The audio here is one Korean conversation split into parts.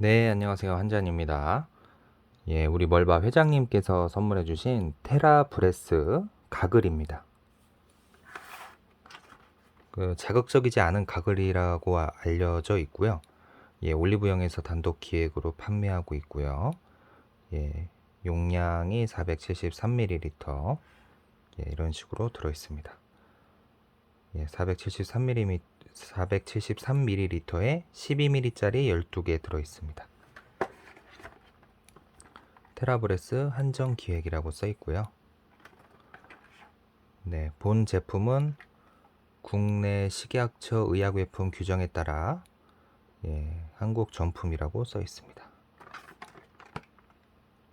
네, 안녕하세요. 한잔입니다. 예, 우리 멀바 회장님께서 선물해 주신 테라브레스 가글입니다. 그 자극적이지 않은 가글이라고 아- 알려져 있고요. 예, 올리브영에서 단독 기획으로 판매하고 있고요. 예, 용량이 473ml. 예, 이런 식으로 들어 있습니다. 예, 473ml 473ml에 12ml짜리 12개 들어 있습니다. 테라브레스 한정 기획이라고 써 있고요. 네, 본 제품은 국내 식약처 의약외품 규정에 따라 예, 한국 전품이라고 써 있습니다.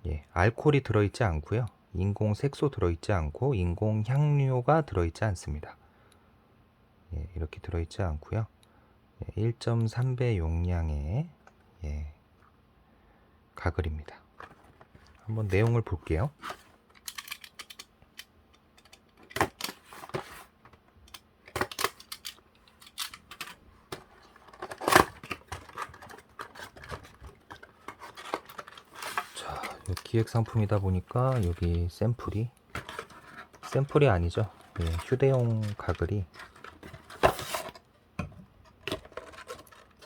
예, 알코올이 들어있지 않고요. 인공 색소 들어있지 않고 인공 향료가 들어있지 않습니다. 예, 이렇게 들어있지 않고요. 예, 1.3배 용량의 예, 가글입니다. 한번 내용을 볼게요. 자, 이 기획 상품이다 보니까 여기 샘플이 샘플이 아니죠. 예, 휴대용 가글이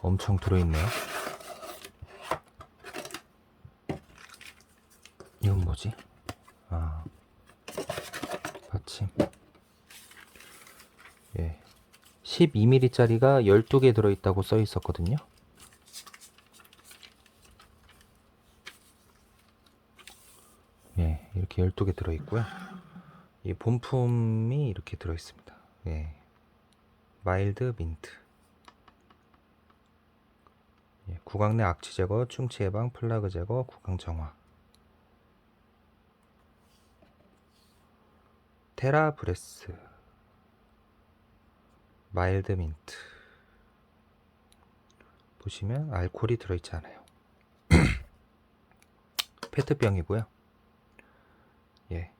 엄청 들어있네요. 이건 뭐지? 아, 받침. 예. 12mm짜리가 12개 들어있다고 써 있었거든요. 예, 이렇게 12개 들어있고요. 이 본품이 이렇게 들어있습니다. 예. 마일드 민트. 예, 구강 내 악취 제거, 충치 예방, 플라그 제거, 구강 정화. 테라 브레스. 마일드 민트. 보시면 알코올이 들어있지 않아요. 페트병이고요. 예.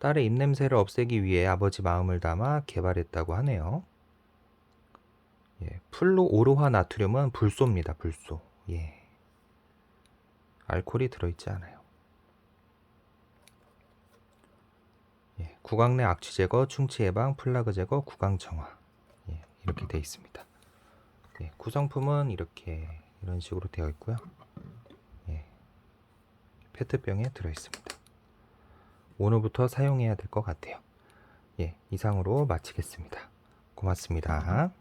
딸의 입냄새를 없애기 위해 아버지 마음을 담아 개발했다고 하네요. 예, 플루 오르화 나트륨은 불소입니다. 불소. 예. 알코올이 들어있지 않아요. 예, 구강 내 악취 제거, 충치 예방, 플라그 제거, 구강 정화. 예, 이렇게 되어 있습니다. 예, 구성품은 이렇게 이런 식으로 되어 있고요. 예, 페트병에 들어 있습니다. 오늘부터 사용해야 될 것 같아요. 예, 이상으로 마치겠습니다. 고맙습니다.